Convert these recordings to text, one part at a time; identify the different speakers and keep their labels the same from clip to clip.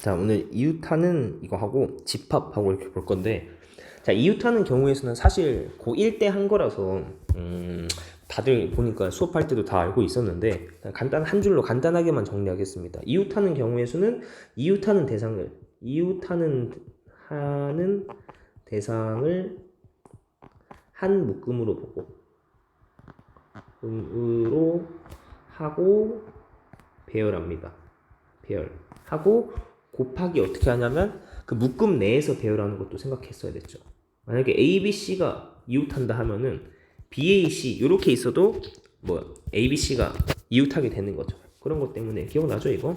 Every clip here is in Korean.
Speaker 1: 자 오늘 이웃하는 이거 하고 집합하고 이렇게 볼 건데 자 이웃하는 경우에서는 사실 고1 때 한 거라서 음 다들 보니까 수업할 때도 다 알고 있었는데 간단 한 줄로 간단하게만 정리하겠습니다. 이웃하는 경우에서는 이웃하는 대상을 이웃하는 하는 대상을 한 묶음으로 보고 음으로 하고 배열합니다. 배열 하고 곱하기 어떻게 하냐면 그 묶음 내에서 배열하는 것도 생각했어야 됐죠. 만약에 A, B, C가 이웃한다 하면은 B, A, C 이렇게 있어도 뭐 A, B, C가 이웃하게 되는 거죠. 그런 것 때문에 기억나죠 이거?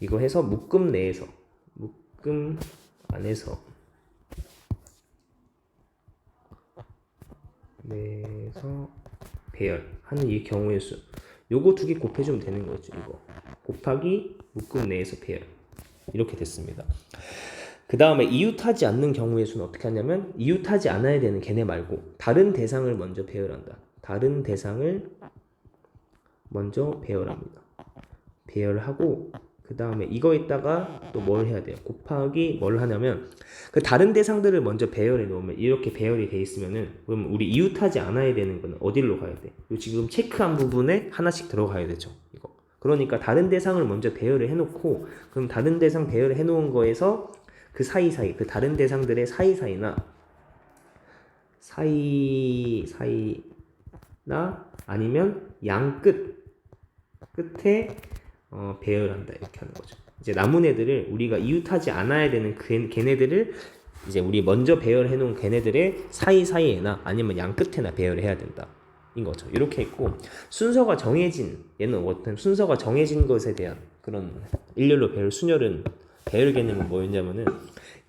Speaker 1: 이거 해서 묶음 내에서 묶음 안에서 내에서 배열하는 이 경우의 수 요거 두 개 곱해주면 되는 거죠 이거 곱하기 묶음 내에서 배열 이렇게 됐습니다 그 다음에 이웃하지 않는 경우의 수는 어떻게 하냐면 이웃하지 않아야 되는 걔네 말고 다른 대상을 먼저 배열한다 다른 대상을 먼저 배열합니다 배열하고 그 다음에 이거에다가 또 뭘 해야 돼요 곱하기 뭘 하냐면 그 다른 대상들을 먼저 배열해 놓으면 이렇게 배열이 돼 있으면은 그럼 우리 이웃하지 않아야 되는 거는 어디로 가야 돼? 요 지금 체크한 부분에 하나씩 들어가야 되죠. 이거. 그러니까 다른 대상을 먼저 배열을 해놓고 그럼 다른 대상 배열을 해놓은 거에서 그 사이사이 그 다른 대상들의 사이사이나 사이 사이나 아니면 양 끝 끝에 어, 배열한다 이렇게 하는 거죠. 이제 남은 애들을 우리가 이웃하지 않아야 되는 그 걔네들을 이제 우리 먼저 배열해 놓은 걔네들의 사이사이에나 아니면 양 끝에나 배열을 해야 된다. 인 거죠. 이렇게 했고 순서가 정해진 얘는 어떤 순서가 정해진 것에 대한 그런 일렬로 배열 순열은 배열 개념은 뭐였냐면은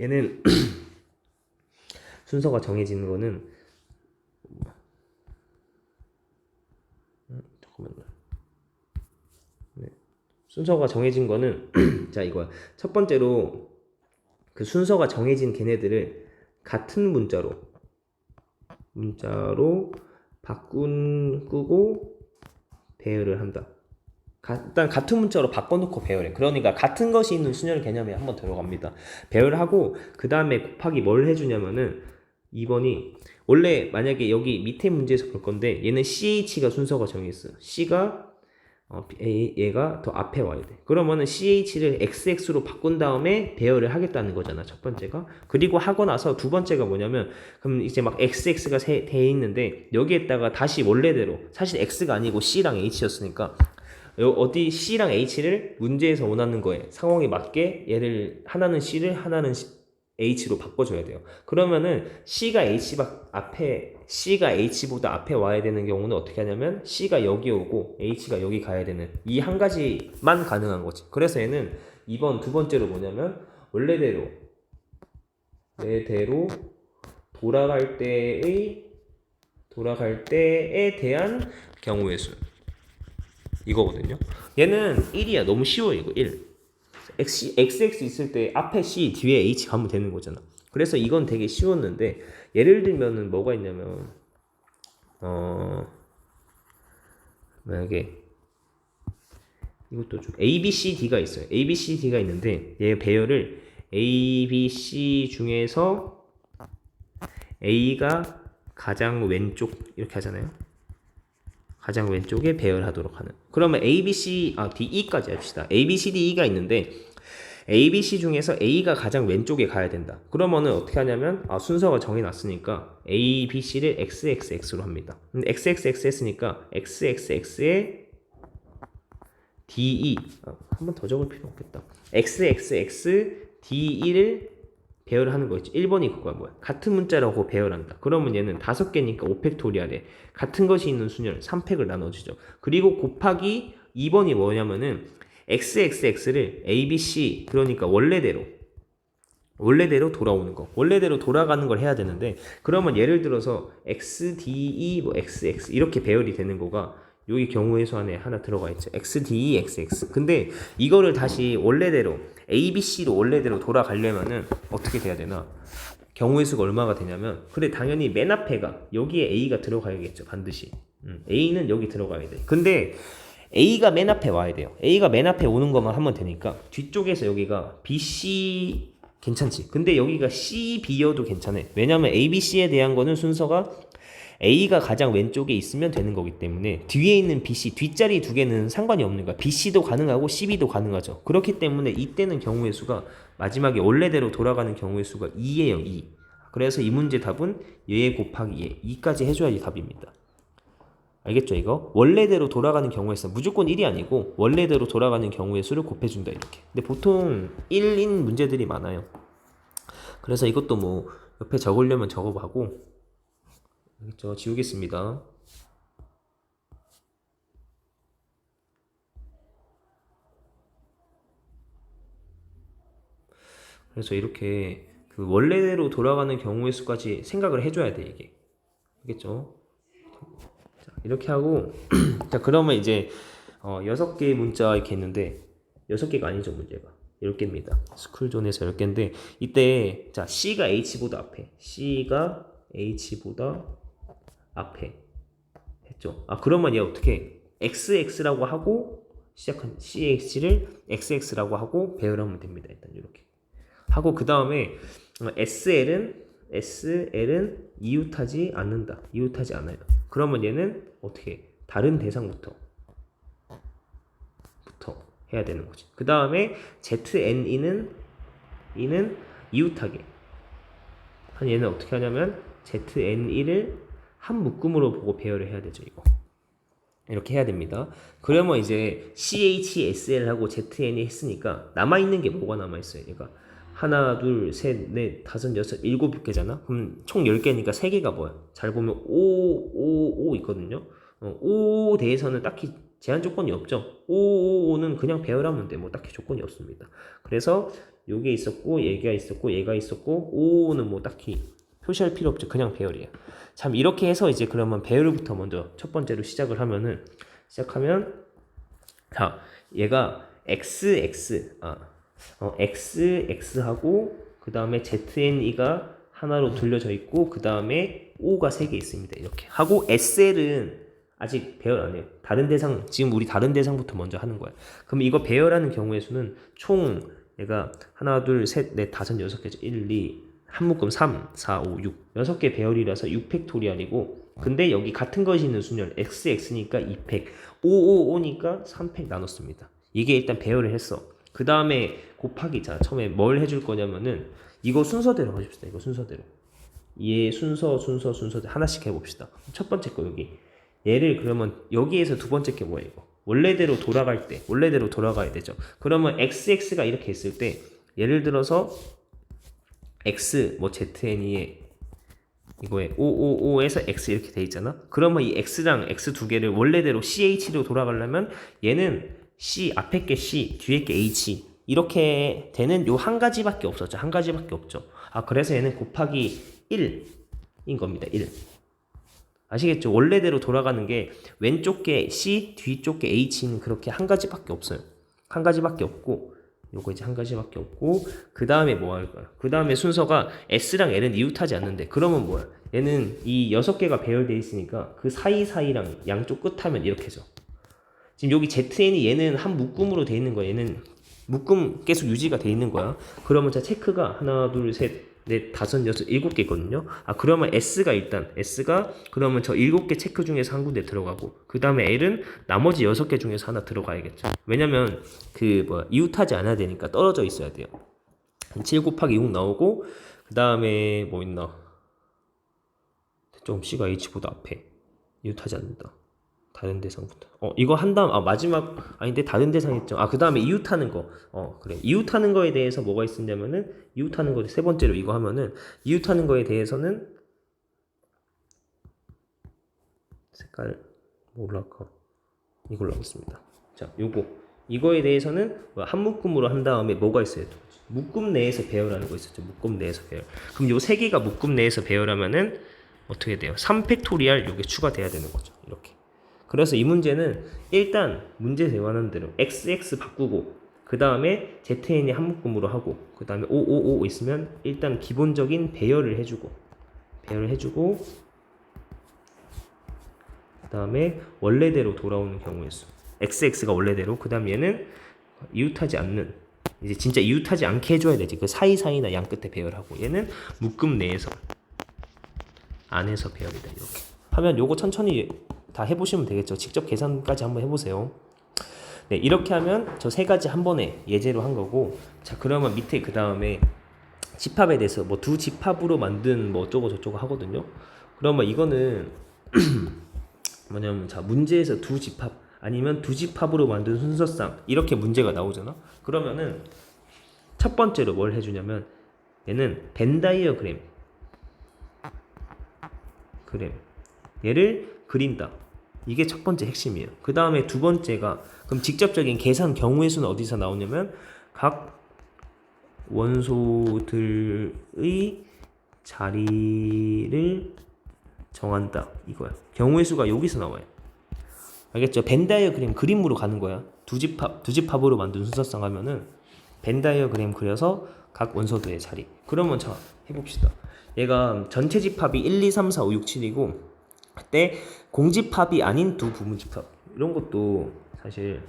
Speaker 1: 얘는 순서가 정해진 거는 음, 잠깐만요. 네. 순서가 정해진 거는 자 이거야. 첫 번째로 그 순서가 정해진 걔네들을 같은 문자로 문자로 바꾸고 배열을 한다. 가, 일단 같은 문자로 바꿔놓고 배열해. 그러니까 같은 것이 있는 순열 개념에 한번 들어갑니다. 배열하고 그 다음에 곱하기 뭘 해주냐면은 2번이 원래 만약에 여기 밑에 문제에서 볼 건데 얘는 CH가 순서가 정해있어. C가 어, 얘가 더 앞에 와야 돼. 그러면은 CH를 XX로 바꾼 다음에 배열을 하겠다는 거잖아. 첫 번째가. 그리고 하고 나서 두 번째가 뭐냐면, 그럼 이제 막 XX가 세, 돼 있는데, 여기에다가 다시 원래대로, 사실 X가 아니고 C랑 H였으니까, 요 어디 C랑 H를 문제에서 원하는 거에 상황에 맞게 얘를 하나는 C를 하나는 H로 바꿔줘야 돼요. 그러면은 C가 H 앞에 C가 H보다 앞에 와야 되는 경우는 어떻게 하냐면 C가 여기 오고 H가 여기 가야 되는 이 한 가지만 가능한 거지. 그래서 얘는 이번 두 번째로 뭐냐면 원래대로 내대로 돌아갈 때의 돌아갈 때에 대한 경우의 수 이거거든요. 얘는 1이야. 너무 쉬워 이거 1. X, XX 있을 때 앞에 C 뒤에 H 가면 되는 거잖아. 그래서 이건 되게 쉬웠는데 예를 들면은 뭐가 있냐면 어 만약에 이것도 좀 A, B, C, D가 있어요. A, B, C, D가 있는데 얘 배열을 A, B, C 중에서 A가 가장 왼쪽 이렇게 하잖아요. 가장 왼쪽에 배열하도록 하는. 그러면 A, B, C, 아, D, E까지 합시다. A, B, C, D, E가 있는데 A, B, C 중에서 A가 가장 왼쪽에 가야 된다. 그러면은 어떻게 하냐면 아, 순서가 정해놨으니까 A, B, C를 X, X, X로 합니다. 근데 X, X, X 했으니까 X, X, X에 D, E 아, 한번 더 적을 필요 없겠다. X, X, X, D, E를 배열하는 거 있지. 1번이 그거야 뭐야. 같은 문자라고 배열한다. 그러면 얘는 다섯 개니까 5팩토리알에 같은 것이 있는 순열 3팩을 나눠주죠. 그리고 곱하기 2번이 뭐냐면은 XXX를 ABC 그러니까 원래대로 원래대로 돌아오는 거. 원래대로 돌아가는 걸 해야 되는데 그러면 예를 들어서 XDE 뭐 XX 이렇게 배열이 되는 거가 여기 경우의 수 안에 하나 들어가 있죠. XDE XX. 근데 이거를 다시 원래대로 ABC로 원래대로 돌아가려면은 어떻게 돼야 되나? 경우의 수가 얼마가 되냐면 그래 당연히 맨 앞에가 여기에 A가 들어가야겠죠. 반드시. 음, A는 여기 들어가야 돼. 근데 A가 맨 앞에 와야 돼요. A가 맨 앞에 오는 것만 하면 되니까 뒤쪽에서 여기가 BC 괜찮지. 근데 여기가 C, B여도 괜찮아. 왜냐면 A, B, C에 대한 거는 순서가 A가 가장 왼쪽에 있으면 되는 거기 때문에 뒤에 있는 BC 뒷자리 두 개는 상관이 없는 거야. BC도 가능하고 CB도 가능하죠. 그렇기 때문에 이때는 경우의 수가 마지막에 원래대로 돌아가는 경우의 수가 2예요. 2. 그래서 이 문제 답은 얘 곱하기 얘 2까지 해줘야지 답입니다. 알겠죠 이거? 원래대로 돌아가는 경우에 서 무조건 1이 아니고 원래대로 돌아가는 경우의 수를 곱해준다 이렇게. 근데 보통 1인 문제들이 많아요. 그래서 이것도 뭐 옆에 적으려면 적어보고. 알겠죠 지우겠습니다. 그래서 이렇게 그 원래대로 돌아가는 경우의 수까지 생각을 해줘야 돼 이게. 알겠죠? 자, 이렇게 하고 자 그러면 이제 어, 6개의 문자 이렇게 했는데 6개가 아니죠 문제가. 10개입니다. 스쿨존에서 10개인데 이때 자 C가 H보다 앞에. C가 H보다 앞에. 했죠? 아 그러면 얘 어떻게 XX라고 하고 시작한 CH를 XX라고 하고 배열하면 됩니다 일단 이렇게. 하고 그 다음에 SL은 SL은 이웃하지 않는다. 이웃하지 않아요. 그러면 얘는 어떻게 다른 대상부터 부터 해야 되는 거지. 그 다음에 ZNE는 이는 이웃하게. 한 얘는 어떻게 하냐면 ZNE를 한 묶음으로 보고 배열을 해야 되죠. 이거. 이렇게 해야 됩니다. 그러면 이제 CHSL하고 ZN이 했으니까 남아있는 게 뭐가 남아있어요? 얘가 하나, 둘, 셋, 넷, 다섯, 여섯, 일곱 개잖아? 그럼 총 10개니까 3개가 뭐야? 잘 보면 5, 5, 5 있거든요? 어, 5 대해서는 딱히 제한 조건이 없죠? 5, 5, 5는 그냥 배열하면 돼. 뭐 딱히 조건이 없습니다. 그래서 요게 있었고, 얘가 있었고, 얘가 있었고, 5, 5는 뭐 딱히 표시할 필요 없죠. 그냥 배열이에요. 참, 이렇게 해서 이제 그러면 배열부터 먼저 첫 번째로 시작을 하면은, 시작하면, 자, 얘가 XX, 아, 어, x, x하고 그 다음에 zn이가 하나로 둘려져 있고 그 다음에 o가 세 개 있습니다. 이렇게 하고 sl은 아직 배열 안 해요. 다른 대상 지금 우리 다른 대상부터 먼저 하는 거야. 그럼 이거 배열하는 경우의 수는 총 얘가 하나, 둘, 셋, 넷, 다섯, 여섯 개죠. 1, 2, 한 묶음 3, 4, 5, 6. 여섯 개 배열이라서 6팩토리얼이고 근데 여기 같은 것이 있는 수는 xx니까 2팩, 5, 5, 5니까 3팩 나눴습니다. 이게 일단 배열을 했어. 그 다음에 곱하기 자 처음에 뭘 해줄 거냐면은 이거 순서대로 하십시다. 이거 순서대로. 얘 순서 순서 순서대로 하나씩 해봅시다. 첫 번째 거 여기. 얘를 그러면 여기에서 두 번째 게 뭐야 이거. 원래대로 돌아갈 때 원래대로 돌아가야 되죠. 그러면 xx가 이렇게 있을 때 예를 들어서 x 뭐 zn이에 이거에 555에서 x 이렇게 돼 있잖아. 그러면 이 x랑 x 두 개를 원래대로 ch로 돌아가려면 얘는 C 앞에 게 C, 뒤에 게 H 이렇게 되는 요 한 가지밖에 없었죠. 한 가지밖에 없죠. 아 그래서 얘는 곱하기 1인 겁니다. 1. 아시겠죠? 원래대로 돌아가는 게 왼쪽 게 C, 뒤쪽 게 H는 그렇게 한 가지밖에 없어요. 한 가지밖에 없고 요거 이제 한 가지밖에 없고 그 다음에 뭐 할까요? 그 다음에 순서가 S랑 L은 이웃하지 않는데 그러면 뭐야? 얘는 이 여섯 개가 배열되어 있으니까 그 사이사이랑 양쪽 끝 하면 이렇게죠. 지금 여기 ZN이 얘는 한 묶음으로 돼 있는 거야. 얘는 묶음 계속 유지가 돼 있는 거야. 그러면 자 체크가 하나, 둘, 셋, 넷, 다섯, 여섯, 일곱 개 있거든요. 아 그러면 S가 일단 S가 그러면 저 일곱 개 체크 중에서 한 군데 들어가고 그 다음에 L은 나머지 여섯 개 중에서 하나 들어가야겠죠. 왜냐면 그 뭐 이웃하지 않아야 되니까 떨어져 있어야 돼요. 7 곱하기 6 나오고 그 다음에 뭐 있나? 좀 C가 H보다 앞에 이웃하지 않는다. 다른 대상부터. 어, 이거 한 다음, 아, 마지막, 아닌데, 다른 대상 했죠. 아, 그 다음에 이웃하는 거. 어, 그래. 이웃하는 거에 대해서 뭐가 있었냐면은, 이웃하는 거, 세 번째로 이거 하면은, 이웃하는 거에 대해서는, 색깔, 뭘로 할까? 이걸로 하겠습니다. 자, 요거. 이거에 대해서는 뭐한 묶음으로 한 다음에 뭐가 있어요? 또? 묶음 내에서 배열하는 거 있었죠. 묶음 내에서 배열. 그럼 요 세 개가 묶음 내에서 배열하면은, 어떻게 돼요? 3팩토리알 요게 추가돼야 되는 거죠. 이렇게. 그래서 이 문제는 일단 문제 대화하는 대로 XX 바꾸고 그 다음에 ZN이 한 묶음으로 하고 그 다음에 555 있으면 일단 기본적인 배열을 해주고 배열을 해주고 그 다음에 원래대로 돌아오는 경우의 수. Xx가 원래대로. 그 다음 얘는 이웃하지 않는 이제 진짜 이웃하지 않게 해줘야 되지. 그 사이사이나 양 끝에 배열하고 얘는 묶음 내에서 안에서 배열이다 이렇게. 하면 요거 천천히 다 해보시면 되겠죠. 직접 계산까지 한번 해보세요. 네 이렇게 하면 저 세 가지 한 번에 예제로 한 거고 자 그러면 밑에 그 다음에 집합에 대해서 뭐 두 집합으로 만든 뭐 어쩌고 저쩌고 하거든요. 그러면 이거는 뭐냐면 자 문제에서 두 집합 아니면 두 집합으로 만든 순서상 이렇게 문제가 나오잖아. 그러면은 첫 번째로 뭘 해주냐면 얘는 벤 다이어그램. 그램. 얘를 그린다 이게 첫 번째 핵심이에요 그 다음에 두 번째가 그럼 직접적인 계산 경우의 수는 어디서 나오냐면 각 원소들의 자리를 정한다 이거야 경우의 수가 여기서 나와요 알겠죠? 벤 다이어그램 그림으로 가는 거야. 두 집합 두 집합으로 만든 순서상 하면은 벤 다이어그램 그려서 각 원소들의 자리. 그러면 자 해봅시다. 얘가 전체 집합이 1, 2, 3, 4, 5, 6, 7이고 그때 공집합이 아닌 두 부분 집합 이런 것도 사실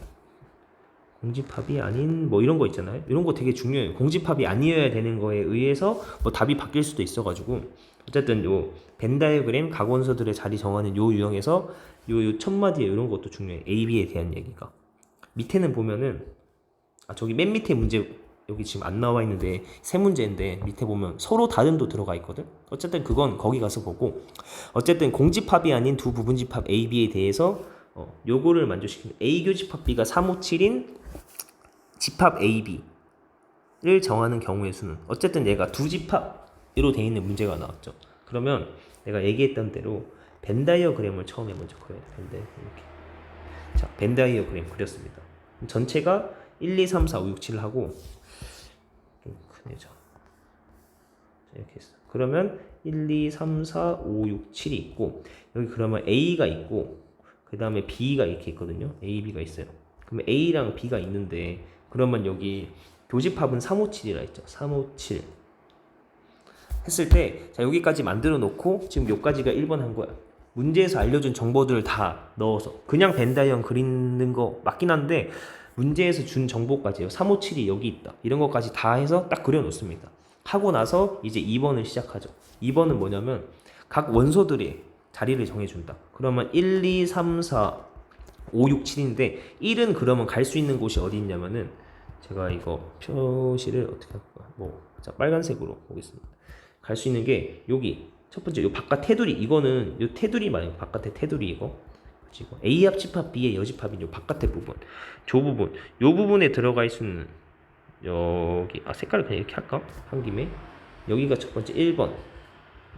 Speaker 1: 공집합이 아닌 뭐 이런 거 있잖아요. 이런 거 되게 중요해요. 공집합이 아니어야 되는 거에 의해서 뭐 답이 바뀔 수도 있어가지고 어쨌든 요 벤 다이어그램 각 원소들의 자리 정하는 요 유형에서 요, 요 첫마디에 이런 것도 중요해. A, B에 대한 얘기가. 밑에는 보면은, 아, 저기 맨 밑에 문제, 여기 지금 안 나와 있는데, 세 문제인데, 밑에 보면 서로 다른도 들어가 있거든? 어쨌든 그건 거기 가서 보고, 어쨌든 공집합이 아닌 두 부분집합 A, B에 대해서, 어, 요거를 만족시키는 A 교집합 B가 3, 5, 7인 집합 A, B를 정하는 경우의 수는, 어쨌든 얘가 두 집합으로 돼 있는 문제가 나왔죠. 그러면 내가 얘기했던 대로, 벤 다이어그램을 처음에 먼저 그려야 다이어그램 이렇게. 자, 벤 다이어그램 그렸습니다. 전체가 1, 2, 3, 4, 5, 6, 7 하고 좀 크네죠. 자, 이렇게 했어. 그러면 1, 2, 3, 4, 5, 6, 7이 있고 여기 그러면 A가 있고 그 다음에 B가 이렇게 있거든요. A, B가 있어요. 그러면 A랑 B가 있는데 그러면 여기 교집합은 3, 5, 7이라 했죠. 3, 5, 7 했을 때 자, 여기까지 만들어 놓고 지금 여기까지가 1번 한 거야. 문제에서 알려준 정보들을 다 넣어서 그냥 벤다이언 그리는 거 맞긴 한데 문제에서 준 정보까지요. 357이 여기 있다. 이런 것까지 다 해서 딱 그려 놓습니다. 하고 나서 이제 2번을 시작하죠. 2번은 뭐냐면 각 원소들의 자리를 정해 준다. 그러면 1, 2, 3, 4, 5, 6, 7인데 1은 그러면 갈 수 있는 곳이 어디 있냐면은 제가 이거 표시를 어떻게 할까? 뭐 자, 빨간색으로 보겠습니다. 갈 수 있는 게 여기 첫 번째 요 바깥 테두리 이거는 요 테두리 말이에요 바깥에 테두리 이거 그리고 A 합집합 B의 여집합인 요 바깥의 부분 저 부분 요 부분에 들어가 있는 여기 아 색깔을 그냥 이렇게 할까? 한 김에? 여기가 첫 번째 1번.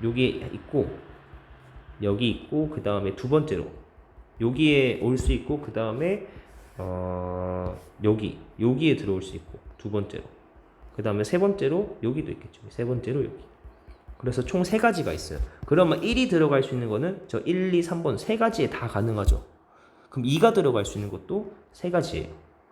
Speaker 1: 여기 있고 여기 있고 그 다음에 두 번째로. 여기에 올 수 있고 그 다음에 어 여기 여기에 들어올 수 있고 두 번째로. 그 다음에 세 번째로 여기도 있겠죠. 세 번째로 여기 그래서 총세 가지가 있어요. 그러면 1이 들어갈 수 있는 거는 저 1, 2, 3번 세 가지에 다 가능하죠. 그럼 2가 들어갈 수 있는 것도 세 가지예요.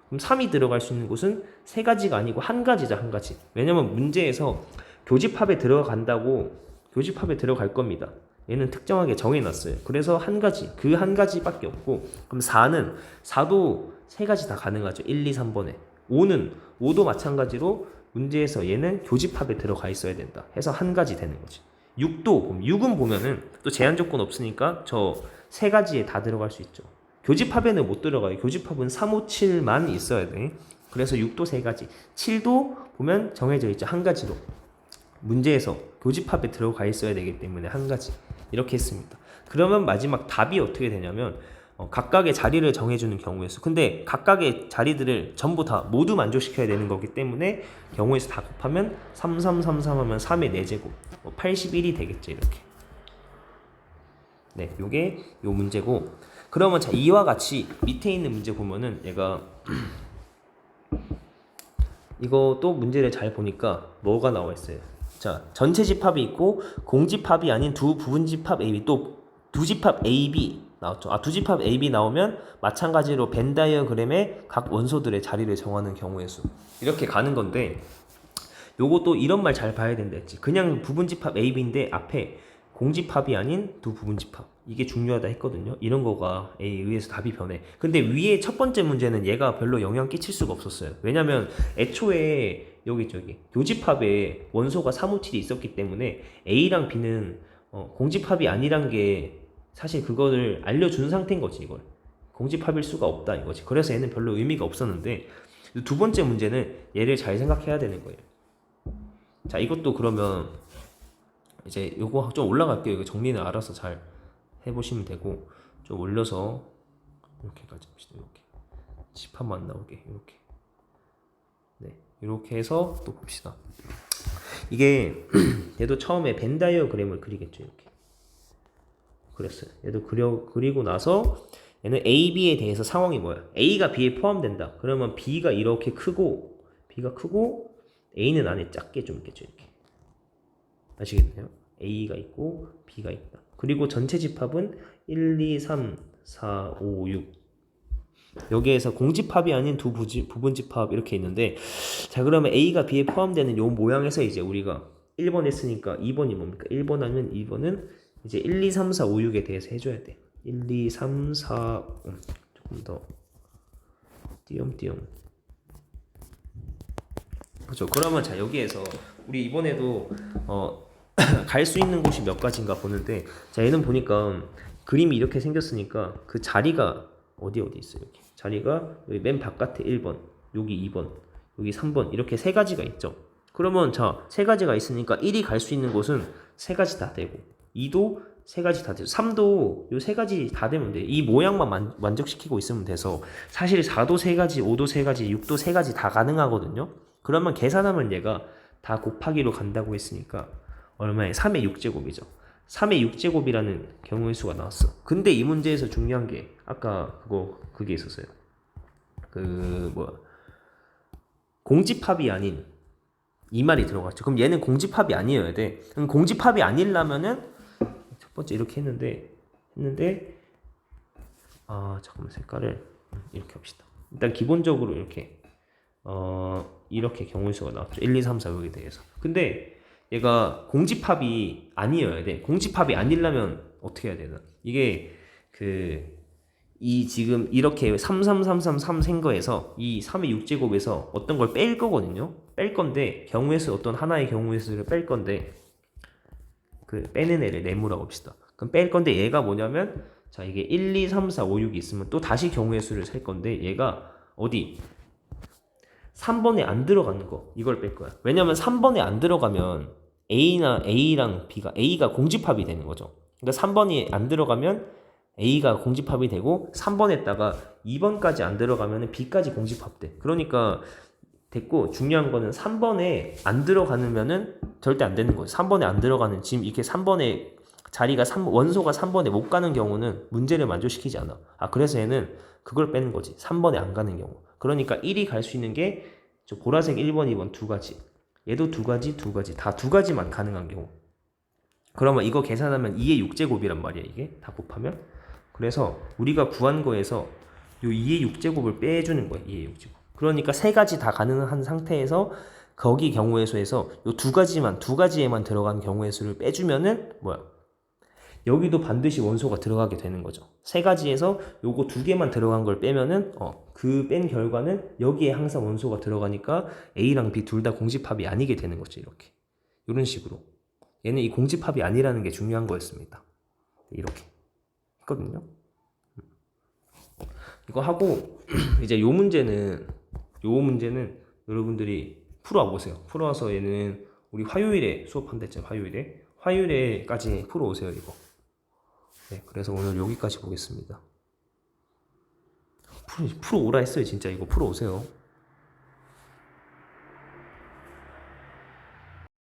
Speaker 1: 그럼 3이 들어갈 수 있는 곳은 세 가지가 아니고 한 가지죠, 한 가지. 왜냐면 문제에서 교집합에 들어간다고 교집합에 들어갈 겁니다. 얘는 특정하게 정해놨어요. 그래서 한 가지, 그 한 가지밖에 없고, 그럼 4는 4도 세 가지 다 가능하죠. 1, 2, 3번에. 5는 5도 마찬가지로 문제에서 얘는 교집합에 들어가 있어야 된다. 해서 한 가지 되는 거지. 6도 6은 보면은 또 제한 조건 없으니까 저 세 가지에 다 들어갈 수 있죠. 교집합에는 못 들어가요. 교집합은 3, 5, 7만 있어야 돼. 그래서 6도 세 가지. 7도 보면 정해져 있죠. 한 가지로. 문제에서 교집합에 들어가 있어야 되기 때문에 한 가지. 이렇게 했습니다. 그러면 마지막 답이 어떻게 되냐면 어, 각각의 자리를 정해주는 경우의 수. 근데 각각의 자리들을 전부 다 모두 만족시켜야 되는 거기 때문에 경우의 수다 곱하면 3, 3, 3, 3 하면 3의 4제곱. 뭐 81이 되겠죠, 이렇게. 네, 요게 요 문제고. 그러면 자, 이와 같이 밑에 있는 문제 보면은 얘가 이거 또 문제를 잘 보니까 뭐가 나와 있어요. 자, 전체 집합이 있고 공집합이 아닌 두 부분 집합 AB 또 두 집합 AB 나왔죠. 아, 두 집합 AB 나오면 마찬가지로 벤 다이어그램의 각 원소들의 자리를 정하는 경우의 수. 이렇게 가는 건데 요것도 이런 말 잘 봐야 된다 했지. 그냥 부분 집합 AB인데 앞에 공집합이 아닌 두 부분집합 이게 중요하다 했거든요. 이런 거가 A에 의해서 답이 변해. 근데 위에 첫 번째 문제는 얘가 별로 영향 끼칠 수가 없었어요. 왜냐면 애초에 여기 저기 교집합에 원소가 사무칠이 있었기 때문에 A랑 B는 어, 공집합이 아니란 게 사실 그거를 알려준 상태인 거지 이걸. 공집합일 수가 없다 이거지. 그래서 얘는 별로 의미가 없었는데 두 번째 문제는 얘를 잘 생각해야 되는 거예요. 자 이것도 그러면 이제 요거 좀 올라갈게요. 이거 정리는 알아서 잘 해보시면 되고 좀 올려서 이렇게 가져봅시다. 이렇게 집합만 나오게 이렇게 네 이렇게 해서 또 봅시다. 이게 얘도 처음에 벤 다이어그램을 그리겠죠 이렇게 그랬어요. 얘도 그려 그리고 나서 얘는 A, B에 대해서 상황이 뭐야? A가 B에 포함된다. 그러면 B가 이렇게 크고 B가 크고 A는 안에 작게 좀 있겠죠 이렇게 아시겠나요? A가 있고 B가 있다. 그리고 전체 집합은 1, 2, 3, 4, 5, 6 여기에서 공집합이 아닌 두 부지, 부분 집합 이렇게 있는데 자 그러면 A가 B에 포함되는 요 모양에서 이제 우리가 1번 했으니까 2번이 뭡니까? 1번 하면 2번은 이제 1, 2, 3, 4, 5, 6에 대해서 해줘야 돼. 1, 2, 3, 4 음, 조금 더 띄엄띄엄. 그렇죠. 그러면 자 여기에서 우리 이번에도 어, 갈 수 있는 곳이 몇 가지인가 보는데 자 얘는 보니까 그림이 이렇게 생겼으니까 그 자리가 어디 어디 있어요 이렇게 자리가 여기 맨 바깥에 1번 여기 2번 여기 3번 이렇게 세 가지가 있죠. 그러면 자 세 가지가 있으니까 1이 갈 수 있는 곳은 세 가지 다 되고 2도 세 가지 다 되고 3도 요 세 가지 다 되면 돼 이 모양만 만, 만족시키고 있으면 돼서 사실 4도 세 가지 5도 세 가지 6도 세 가지 다 가능하거든요 그러면 계산하면 얘가 다 곱하기로 간다고 했으니까 얼마에 3의 6제곱이죠. 3의 6제곱이라는 경우의 수가 나왔어. 근데 이 문제에서 중요한 게 아까 그거 그게 있었어요. 그 뭐야 공집합이 아닌 이 말이 들어갔죠. 그럼 얘는 공집합이 아니어야 돼. 그럼 공집합이 아니려면은 첫 번째 이렇게 했는데 했는데 아 잠깐만 색깔을 이렇게 합시다. 일단 기본적으로 이렇게 어 이렇게 경우의 수가 나왔죠. 1, 2, 3, 4 여기에 대해서. 근데 얘가 공집합이 아니어야 돼. 공집합이 아니려면 어떻게 해야 되나? 이게 그 이 지금 이렇게 3, 3, 3, 3, 3 생거에서 이 3의 6제곱에서 어떤 걸 뺄 거거든요. 뺄 건데 경우의 수 어떤 하나의 경우의 수를 뺄 건데 그 빼는 애를 네모라고 합시다. 그럼 뺄 건데 얘가 뭐냐면 자 이게 1, 2, 3, 4, 5, 6이 있으면 또 다시 경우의 수를 셀 건데 얘가 어디 3번에 안 들어가는 거 이걸 뺄 거야. 왜냐면 3번에 안 들어가면 A나 A랑 B가 A가 공집합이 되는 거죠. 그러니까 3번이 안 들어가면 A가 공집합이 되고 3번에다가 2번까지 안 들어가면 B까지 공집합돼. 그러니까 됐고 중요한 거는 3번에 안 들어가면은 절대 안 되는 거예요. 3번에 안 들어가는 지금 이렇게 3번에 자리가 3, 원소가 3번에 못 가는 경우는 문제를 만족시키지 않아. 아 그래서 얘는 그걸 빼는 거지. 3번에 안 가는 경우. 그러니까 1이 갈 수 있는 게 저 보라색 1번, 2번 두 가지. 얘도 두 가지, 두 가지. 다 두 가지만 가능한 경우. 그러면 이거 계산하면 2의 6제곱이란 말이야, 이게. 다 곱하면. 그래서 우리가 구한 거에서 요 2의 6제곱을 빼주는 거야, 2의 6제곱. 그러니까 세 가지 다 가능한 상태에서 거기 경우의 수에서 요 두 가지만, 두 가지에만 들어간 경우의 수를 빼주면은 뭐야? 여기도 반드시 원소가 들어가게 되는 거죠. 세 가지에서 요거 두 개만 들어간 걸 빼면은 어, 그 뺀 결과는 여기에 항상 원소가 들어가니까 A랑 B 둘 다 공집합이 아니게 되는 거죠. 이렇게. 이런 식으로. 얘는 이 공집합이 아니라는 게 중요한 거였습니다. 이렇게 했거든요. 이거 하고 이제 요 문제는 요 문제는 여러분들이 풀어와 보세요. 풀어와서 얘는 우리 화요일에 수업한다 했잖아요. 화요일에 화요일에까지 풀어오세요. 이거. 네, 그래서 오늘 여기까지 보겠습니다. 풀어, 풀어오라 했어요, 진짜. 이거 풀어오세요.